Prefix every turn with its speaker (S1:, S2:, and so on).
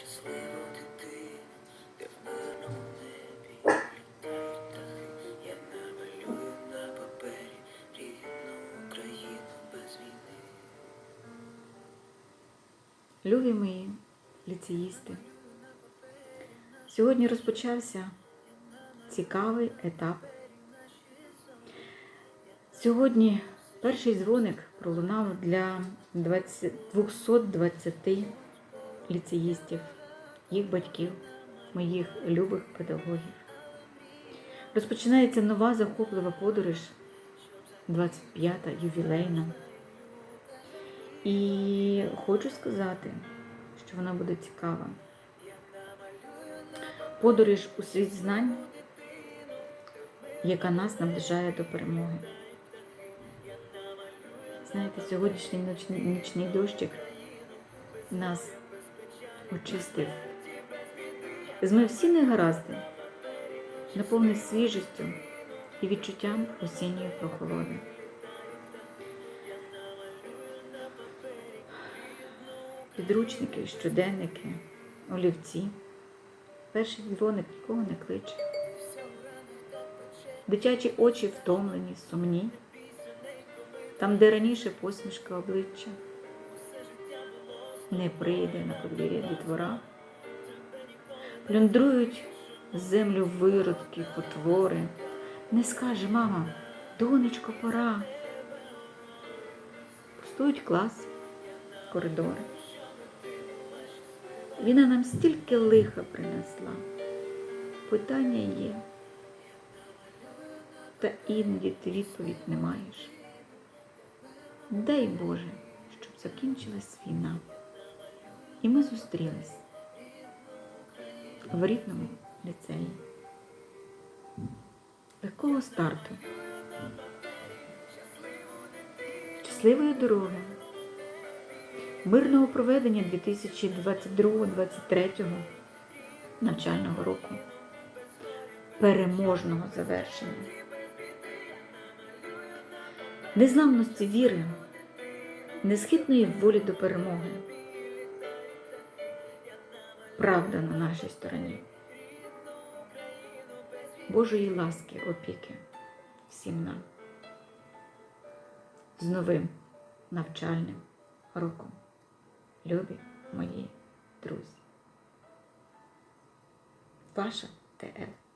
S1: щасливу дитину, де в мирному небі літають птахи. Я намалюю на папері рідну Україну без війни.
S2: Любі мої ліцеїсти, сьогодні розпочався цікавий етап. Сьогодні перший дзвоник пролунав для 220 ліцеїстів, їх батьків, моїх любих педагогів. Розпочинається нова захоплива подорож, 25-та ювілейна. І хочу сказати, що вона буде цікава. Подорож у світ знань, яка нас наближає до перемоги. Знаєте, сьогоднішній нічний дощик нас очистив, змив всі негаразди, наповнив свіжістю і відчуттям осінньої прохолоди. Підручники, щоденники, олівці. Перший дзвоник нікого не кличе. Дитячі очі втомлені, сумні. Там, де раніше посмішка обличчя, не прийде на подвір'я дітвора. Плюндрують землю виродки, потвори. Не скаже мама, донечко, пора. Пустують клас, коридори. Війна нам стільки лиха принесла. Питання є. Та іноді ти відповідь не маєш. Дай Боже, щоб закінчилась війна. І ми зустрілись в рідному ліцеї. Легкого старту. Щасливої дороги мирного проведення 2022-2023 навчального року, переможного завершення, незламності віри, несхитної волі до перемоги. Правда на нашій стороні. Божої ласки, опіки всім нам з новим навчальним роком любі мої друзі. Ваша ТФ.